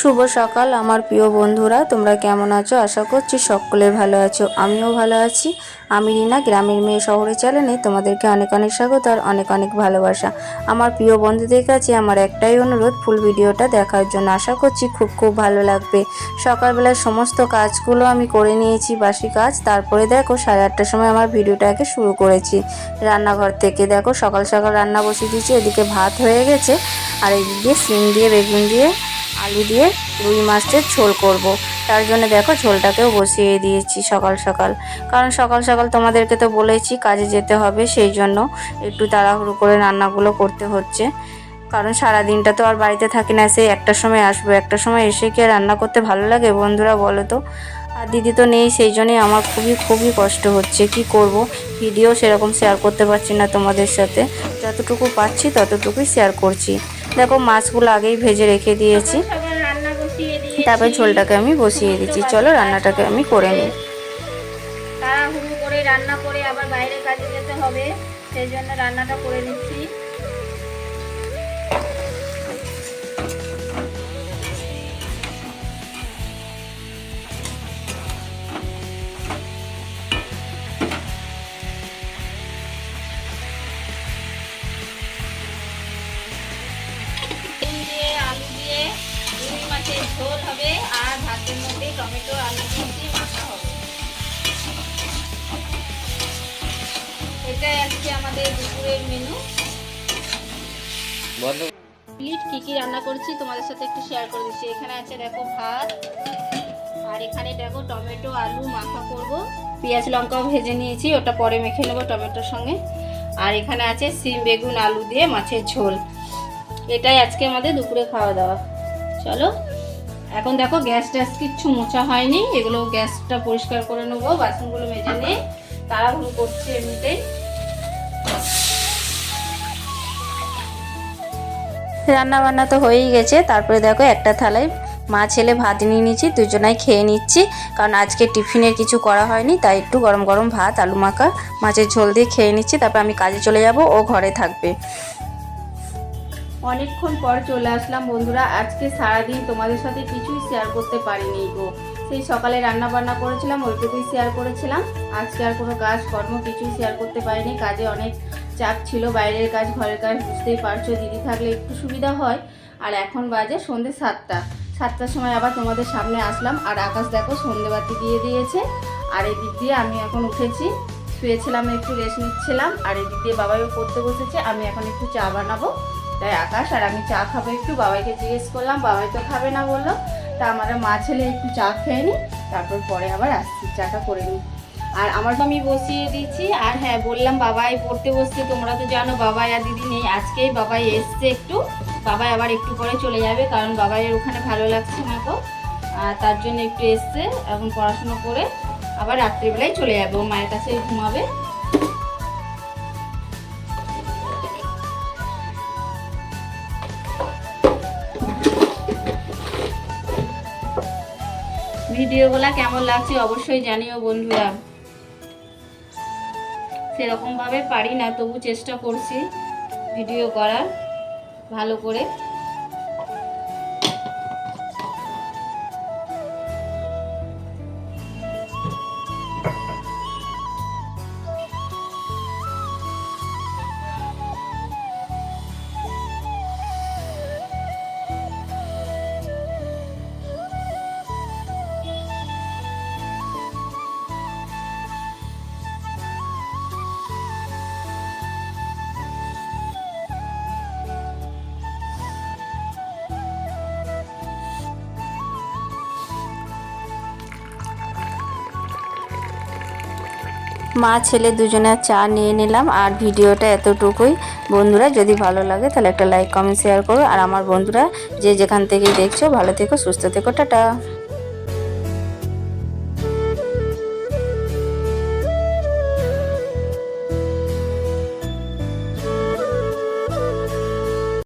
শুভ সকাল, আমার প্রিয় বন্ধুরা। তোমরা কেমন আছো? আশা করছি সকলে ভালো আছো। আমিও ভালো আছি। আমি রিনা, গ্রামের মেয়ে শহরে চ্যানেলে তোমাদেরকে অনেক অনেক স্বাগত আর অনেক অনেক ভালোবাসা। আমার প্রিয় বন্ধুদের কাছে আমার একটাই অনুরোধ, ফুল ভিডিওটা দেখার জন্য আশা করছি খুব খুব ভালো লাগবে। সকালবেলার সমস্ত কাজগুলো আমি করে নিয়েছি, বাসি কাজ। তারপরে দেখো সাড়ে আটটার সময় আমার ভিডিওটাকে শুরু করেছি। রান্নাঘর থেকে দেখো সকাল সকাল রান্না বসিয়ে দিয়েছি, এদিকে ভাত হয়ে গেছে। আর এদিকে সিম দিয়ে, বেগুন দিয়ে আলু দিয়ে রুই মাছের ঝোল করব। তার জন্য দেখো ঝোলটাকেও বসিয়ে দিয়েছি সকাল সকাল। কারণ সকাল সকাল তোমাদেরকে তো বলেছি কাজে যেতে হবে, সেই জন্য একটু তাড়াহুড়ো করে রান্নাগুলো করতে হচ্ছে। কারণ সারা দিনটা তো আর বাড়িতে থাকি না, সেই একটা সময় আসব একটা সময় এসে কি রান্না করতে ভালো লাগে বন্ধুরা বলো তো? আর দিদি তো নেই, সেই জন্যই আমার খুবই খুবই কষ্ট হচ্ছে। কি করব? ভিডিও সেরকম শেয়ার করতে পারছি না তোমাদের সাথে। যতটুকু পাচ্ছি ততটুকুই শেয়ার করছি। দেখো মাছগুলো আগেই ভেজে রেখে দিয়েছি। তারপরে ঝোলটাকে আমি বসিয়ে দিচ্ছি। চলো রান্নাটাকে আমি করে নিই। তাড়াহুড়ো করে রান্না করে আবার বাইরে কাজে যেতে হবে, সেই জন্য রান্নাটা করে নিচ্ছি এটাই আমাদের দুপুরের মেনু প্লিট কী কী রান্না করছি তোমাদের সাথে একটু শেয়ার করে দিচ্ছি। এখানে আছে দেখো ভাত আর এখানে দেখো টমেটো আলু মাখা করব। পেঁয়াজ লঙ্কাও ভেজে নিয়েছি ওটা পরে মেখে নেব টমেটোর সঙ্গে। আর এখানে আছে সিম বেগুন আলু দিয়ে মাছের ঝোল। এটাই আজকে আমাদের দুপুরে খাওয়া দাওয়া। চলো। এখন দেখো গ্যাস ট্যাস কিচ্ছু মোছা হয়নি। এগুলো গ্যাসটা পরিষ্কার করে নেব বাসনগুলো মেজে নিয়ে। তাড়াহুড়ো করছে এমনিতেই। রান্না বান্না তো হয়েই গেছে। তারপরে দেখো একটা থালায় মা ছেলে ভাত নিয়ে নিচ্ছি দুজনাই খেয়ে নিচ্ছি। কারণ আজকে টিফিনের কিছু করা হয়নি, তাই একটু গরম গরম ভাত, আলু মাখা, মাছের ঝোল দিয়ে খেয়ে নিচ্ছি। তারপর আমি কাজে চলে যাব, ও ঘরে থাকবে। অনেকক্ষণ পর চলে আসলাম বন্ধুরা। আজকে সারাদিন তোমাদের সাথে কিছুই শেয়ার করতে পারিনি গো। সেই সকালে রান্না বান্না করেছিলাম ওইটুকুই শেয়ার করেছিলাম। আজকে আর কোনো কাজ কর্ম কিছুই শেয়ার করতে পারিনি। কাজে অনেক চাপ ছিল, বাইরের কাজ, ঘরের কাজ বুঝতেই পারছ, দিদি থাকলে একটু সুবিধা হয়। আর এখন বাজে সন্ধে সাতটা। সাতটার সময় আবার তোমাদের সামনে আসলাম। আর আকাশ দেখো সন্ধেবাতি দিয়ে দিয়েছে। আর এদিক দিয়ে আমি এখন উঠেছি। শুয়েছিলাম, একটু রেস্ট নিচ্ছিলাম। আর এদিক দিয়ে বাবাইও পড়তে বসেছে। আমি এখন একটু চা বানাবো। তাই আকাশ, আর আমি চা খাব একটু। বাবাইকে জিজ্ঞেস করলাম, বাবাই তো খাবে না? বলল। তা আমরা মা ছেলে একটু চা খেয়ে নিই তারপর পরে আবার আসছি। চাটা করে নিই। আর আমার তো আমি বসিয়ে দিচ্ছি। আর হ্যাঁ বললাম বাবাই পড়তে বসছে, তোমরা তো জানো বাবাই আর দিদি নেই। আজকেই বাবাই এসছে একটু। বাবাই আবার একটু পরে চলে যাবে, কারণ বাবাইয়ের ওখানে ভালো লাগছে না তো। আর তার জন্য একটু এসছে এখন পড়াশুনো করে আবার রাত্রিবেলায় চলে যাবে। ও মায়ের কাছে ঘুমাবে। ভিডিওগুলো কেমন লাগছে অবশ্যই জানিও বন্ধুরা। সেরকমভাবে পারি না তবু চেষ্টা করছি ভিডিও করার ভালো করে। মা, ছেলে দুজনে চা নিয়ে নিলাম আর ভিডিওটা এতটুকুই। বন্ধুরা, যদি ভালো লাগে তাহলে একটা লাইক, কমেন্ট, শেয়ার করো। আর আমার বন্ধুরা, যে যেখান থেকেই দেখছ, ভালো থেকো, সুস্থ থেকো, টাটা।